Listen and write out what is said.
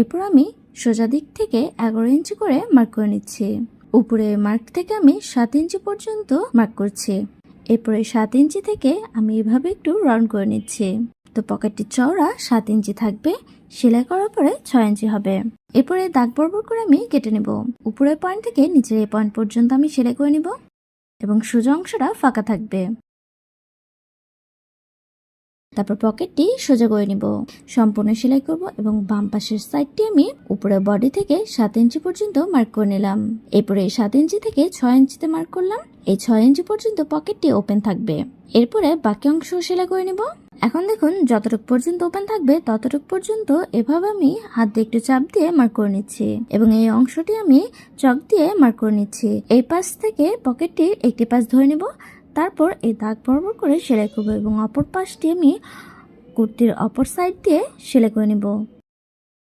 এরপর আমি সোজা দিক থেকে এগারো ইঞ্চি করে মার্ক করে নিচ্ছি। উপরে মার্ক থেকে আমি সাত ইঞ্চি পর্যন্ত মার্ক করছি। এরপরে সাত ইঞ্চি থেকে আমি এভাবে একটু রাউন্ড করে নিচ্ছি। তো পকেটটি চওড়া, সাত ইঞ্চি থাকবে, সেলাই করার পরে ছয় ইঞ্চি হবে। এরপরে দাগ বরাবর করে আমি কেটে নেব। উপরের পয়েন্ট থেকে নিচের এই পয়েন্ট পর্যন্ত আমি সেলাই করে নিব এবং সোজা অংশটা ফাঁকা থাকবে। তারপর পকেটটি সোজা করে নিব। সম্পূর্ণ সেলাই করব এবং বাম পাশের সাইডটি আমি উপরে বডি থেকে সাত ইঞ্চি পর্যন্ত মার্ক করে নিলাম। এরপরে সাত ইঞ্চি থেকে ছয় ইঞ্চিতে মার্ক করলাম। এই ছয় ইঞ্চি পর্যন্ত পকেটটি ওপেন থাকবে। এরপরে বাকি অংশ সেলাই করে নিব। এখন দেখুন, যতটুকু পর্যন্ত ওপেন থাকবে, ততটুকু পর্যন্ত এভাবে আমি হাত দিয়ে একটু চাপ দিয়ে মার্ক করে নিচ্ছি এবং এই অংশটি আমি চক দিয়ে মার্ক করে নিচ্ছি। এই পাশ থেকে পকেটটির একটি পাশ ধরে নেব। তারপর এই দাগ বরাবর করে সেলাই করব এবং অপর পাশটি আমি কুর্তির অপর সাইড দিয়ে সেলাই করে নেব।